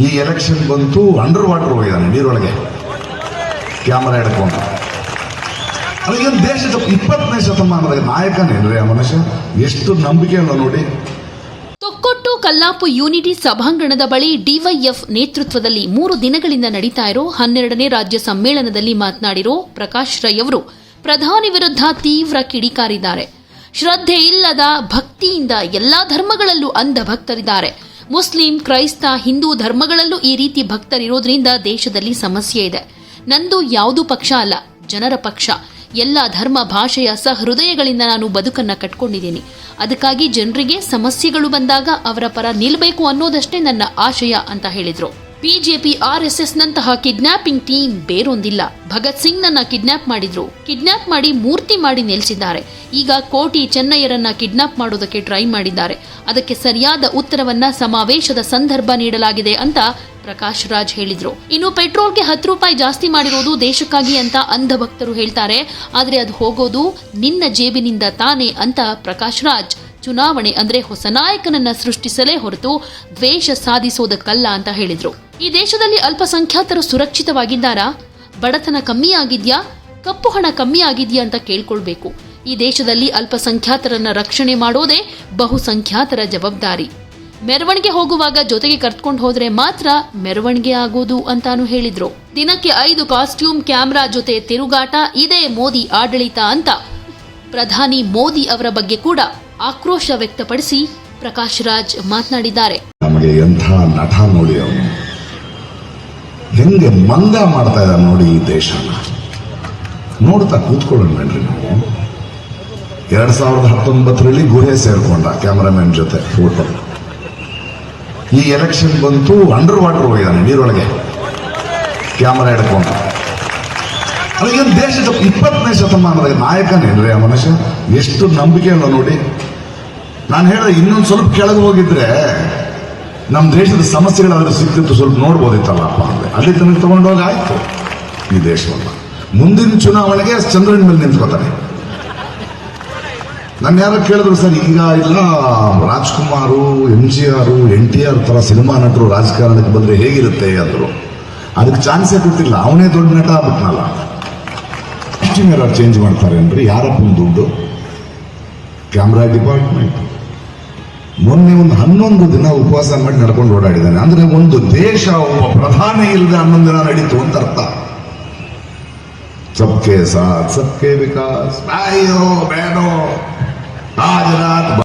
ಈ ಎಲೆಕ್ಷನ್ ಬಂತು under water ಹೋಗಿದ್ದಾನೆ ನೀರೊಳಗೆ. ಕ್ಯಾಮರಾ ಹಿಡ್ಕೊಂಡು. ಅದಕ್ಕೇನು ದೇಶದ ಇಪ್ಪತ್ತನೇ ಶತಮಾನದ ನಾಯಕನೇನ್ರಿ ಆ ಮನುಷ್ಯ? ಎಷ್ಟು ನಂಬಿಕೆಯನ್ನು ನೋಡಿ. ತೊಕ್ಕೊಟ್ಟು ಕಲ್ಲಾಪು ಯೂನಿಟಿ ಸಭಾಂಗಣದ ಬಳಿ ಡಿವೈಎಫ್ ನೇತೃತ್ವದಲ್ಲಿ ಮೂರು ದಿನಗಳಿಂದ ನಡೀತಾ ಇರೋ ಹನ್ನೆರಡನೇ ರಾಜ್ಯ ಸಮ್ಮೇಳನದಲ್ಲಿ ಮಾತನಾಡಿರೋ ಪ್ರಕಾಶ್ ರೈ ಅವರು, ಪ್ರಧಾನಿ ವಿರುದ್ಧ ತೀವ್ರ ಕಿಡಿಕಾರಿದ್ದಾರೆ. ಶ್ರದ್ಧೆ ಇಲ್ಲದ ಭಕ್ತಿಯಿಂದ ಎಲ್ಲಾ ಧರ್ಮಗಳಲ್ಲೂ ಅಂಧ ಭಕ್ತರಿದ್ದಾರೆ ಮುಸ್ಲಿಂ, ಕ್ರೈಸ್ತ, ಹಿಂದೂ ಧರ್ಮಗಳಲ್ಲೂ ಈ ರೀತಿ ಭಕ್ತರಿರೋದ್ರಿಂದ ದೇಶದಲ್ಲಿ ಸಮಸ್ಯೆ ಇದೆ. ನಂದು ಯಾವುದೂ ಪಕ್ಷ ಅಲ್ಲ, ಜನರ ಪಕ್ಷ. ಎಲ್ಲ ಧರ್ಮ, ಭಾಷೆಯ ಸಹೃದಯಗಳಿಂದ ನಾನು ಬದುಕನ್ನ ಕಟ್ಕೊಂಡಿದ್ದೀನಿ. ಅದಕ್ಕಾಗಿ ಜನರಿಗೆ ಸಮಸ್ಯೆಗಳು ಬಂದಾಗ ಅವರ ಪರ ನಿಲ್ಲಬೇಕು ಅನ್ನೋದಷ್ಟೇ ನನ್ನ ಆಶಯ ಅಂತ ಹೇಳಿದ್ರು. ಬಿಜೆಪಿ ಎಸ್ ನಂತಹ ಕಿಡ್ನಾಪಿಂಗ್ ಟೀಮ್ ಬೇರೊಂದಿಲ್ಲ. ಭಗತ್ ಸಿಂಗ್ ನನ್ನ ಕಿಡ್ನಾಪ್ ಮಾಡಿದ್ರು. ಕಿಡ್ನಾಪ್ ಮಾಡಿ ಮೂರ್ತಿ ಮಾಡಿ ನಿಲ್ಲಿಸಿದ್ದಾರೆ ಈಗ ಕೋಟಿ ಚೆನ್ನಯ್ಯರನ್ನ ಕಿಡ್ನಾಪ್ ಮಾಡೋದಕ್ಕೆ ಟ್ರೈ ಮಾಡಿದ್ದಾರೆ. ಅದಕ್ಕೆ ಸರಿಯಾದ ಉತ್ತರವನ್ನ ಸಮಾವೇಶದ ಸಂದರ್ಭ ನೀಡಲಾಗಿದೆ ಅಂತ ಪ್ರಕಾಶ್ ರಾಜ್ ಹೇಳಿದ್ರು. ಇನ್ನು ಪೆಟ್ರೋಲ್ಗೆ ಹತ್ತು ರೂಪಾಯಿ ಜಾಸ್ತಿ ಮಾಡಿರೋದು ದೇಶಕ್ಕಾಗಿ ಅಂತ ಅಂಧ ಭಕ್ತರು ಹೇಳ್ತಾರೆ. ಆದ್ರೆ ಅದು ಹೋಗೋದು ನಿನ್ನ ಜೇಬಿನಿಂದ ತಾನೇ ಅಂತ ಪ್ರಕಾಶ್ ರಾಜ್ ಚುನಾವಣೆ ಅಂದ್ರೆ ಹೊಸ ನಾಯಕನನ್ನ ಸೃಷ್ಟಿಸಲೇ ಹೊರತು ದ್ವೇಷ ಸಾಧಿಸೋದಕ್ಕಲ್ಲ ಅಂತ ಹೇಳಿದ್ರು. ಈ ದೇಶದಲ್ಲಿ ಅಲ್ಪಸಂಖ್ಯಾತರು ಸುರಕ್ಷಿತವಾಗಿದ್ದಾರಾ? ಬಡತನ ಕಮ್ಮಿ ಆಗಿದ್ಯಾ ಕಪ್ಪು ಹಣ ಕಮ್ಮಿ ಆಗಿದ್ಯಾ ಅಂತ ಕೇಳ್ಕೊಳ್ಬೇಕು. ಈ ದೇಶದಲ್ಲಿ ಅಲ್ಪಸಂಖ್ಯಾತರನ್ನ ರಕ್ಷಣೆ ಮಾಡೋದೇ ಬಹುಸಂಖ್ಯಾತರ ಜವಾಬ್ದಾರಿ. ಮೆರವಣಿಗೆ ಹೋಗುವಾಗ ಜೊತೆಗೆ ಕರ್ತ್ಕೊಂಡು ಹೋದ್ರೆ ಮಾತ್ರ ಮೆರವಣಿಗೆ ಆಗೋದು ಅಂತಾನು ಹೇಳಿದ್ರು. ದಿನಕ್ಕೆ ಐದು ಕಾಸ್ಟ್ಯೂಮ್ ಕ್ಯಾಮ್ರಾ ಜೊತೆ ತಿರುಗಾಟ, ಇದೇ ಮೋದಿ ಆಡಳಿತ ಅಂತ ಪ್ರಧಾನಿ ಮೋದಿ ಅವರ ಬಗ್ಗೆ ಕೂಡ ಆಕ್ರೋಶ ವ್ಯಕ್ತಪಡಿಸಿ ಪ್ರಕಾಶ್ ರಾಜ್ ಮಾತನಾಡಿದ್ದಾರೆ. ನಮಗೆ ಎಂಥ ನಟ ನೋಡಿ ಅವನು? ಹೆಂಗೆ ಮಂದ ಮಾಡ್ತಾ ಇದ್ದಾರೆ ನೋಡಿ ಈ ದೇಶನ ನೋಡ್ತಾ ಕೂತ್ಕೊಳ್ಳೋಣ ಬೇಡ್ರಿ ನಾವು. ಎರಡ್ ಸಾವಿರದ ಹತ್ತೊಂಬತ್ತರಲ್ಲಿ ಗುಹೆ ಸೇರ್ಕೊಂಡ ಕ್ಯಾಮ್ರಾಮನ್ ಜೊತೆ ಫೋಟೋ ಈ ಎಲೆಕ್ಷನ್ ಬಂತು ಅಂಡರ್ ವಾಟರ್ ಹೋಗಿದ್ದಾನೆ ನೀರೊಳಗೆ. ಕ್ಯಾಮರಾ ಹಿಡ್ಕೊಂಡು. ಅದಕ್ಕೆ ದೇಶದ ಇಪ್ಪತ್ತನೇ ಶತಮಾನದ ನಾಯಕನೇನ್ರಿ ಆ ಮನುಷ್ಯ? ಎಷ್ಟು ನಂಬಿಕೆ ಅಲ್ಲ ನೋಡಿ ನಾನು ಹೇಳಿದೆ, ಇನ್ನೊಂದು ಸ್ವಲ್ಪ ಕೆಳಗೆ ಹೋಗಿದ್ರೆ ನಮ್ಮ ದೇಶದ ಸಮಸ್ಯೆಗಳಾದ್ರೂ ಸಿಕ್ತಿತ್ತು ಸ್ವಲ್ಪ ನೋಡ್ಬೋದಿತ್ತಲ್ಲಪ್ಪ ಅಂದ್ರೆ ಅಲ್ಲಿ ತನಕ ತಗೊಂಡೋಗಿ ಆಯ್ತು. ಈ ದೇಶವನ್ನ ಮುಂದಿನ ಚುನಾವಣೆಗೆ ಚಂದ್ರನ ಮೇಲೆ ನಿಂತ್ಕೋತಾನೆ ನನ್ನ ಯಾರೋ ಕೇಳಿದ್ರು, ಸರ್, ಈಗ ಇಲ್ಲ, Rajkumar, M G R, N T R ತರ ಸಿನಿಮಾ ನಟರು ರಾಜಕಾರಣಕ್ಕೆ ಬಂದ್ರೆ ಹೇಗಿರುತ್ತೆ? ಅಂದ್ರು. ಅದಕ್ಕೆ ಚಾನ್ಸೇ ಕೊಟ್ಟಿಲ್ಲ. ಅವನೇ ದೊಡ್ಡ ನಟ ಆಗ್ಬಿಟ್ನಲ್ಲ. ಇಷ್ಟು ಚೇಂಜ್ ಮಾಡ್ತಾರೆ ಅಂದ್ರೆ ಯಾರಪ್ಪನ ದುಡ್ಡು? Camera department. ಮೊನ್ನೆ ಒಂದು ಹನ್ನೊಂದು ದಿನ ಉಪವಾಸ ಮಾಡಿ ನಡ್ಕೊಂಡು ಓಡಾಡಿದ್ದಾನೆ. ಅಂದ್ರೆ ಒಂದು ದೇಶ ಒಬ್ಬ ಪ್ರಧಾನಿ ಇಲ್ಲದೆ ಹನ್ನೊಂದು ದಿನ ನಡೀತು ಅಂತ ಅರ್ಥ. ಸಬ್ಕೆ ಸಾಥ್, ಸಬ್ಕೆ ವಿಕಾಸ್. ಬೇಡೋ ರಾತ್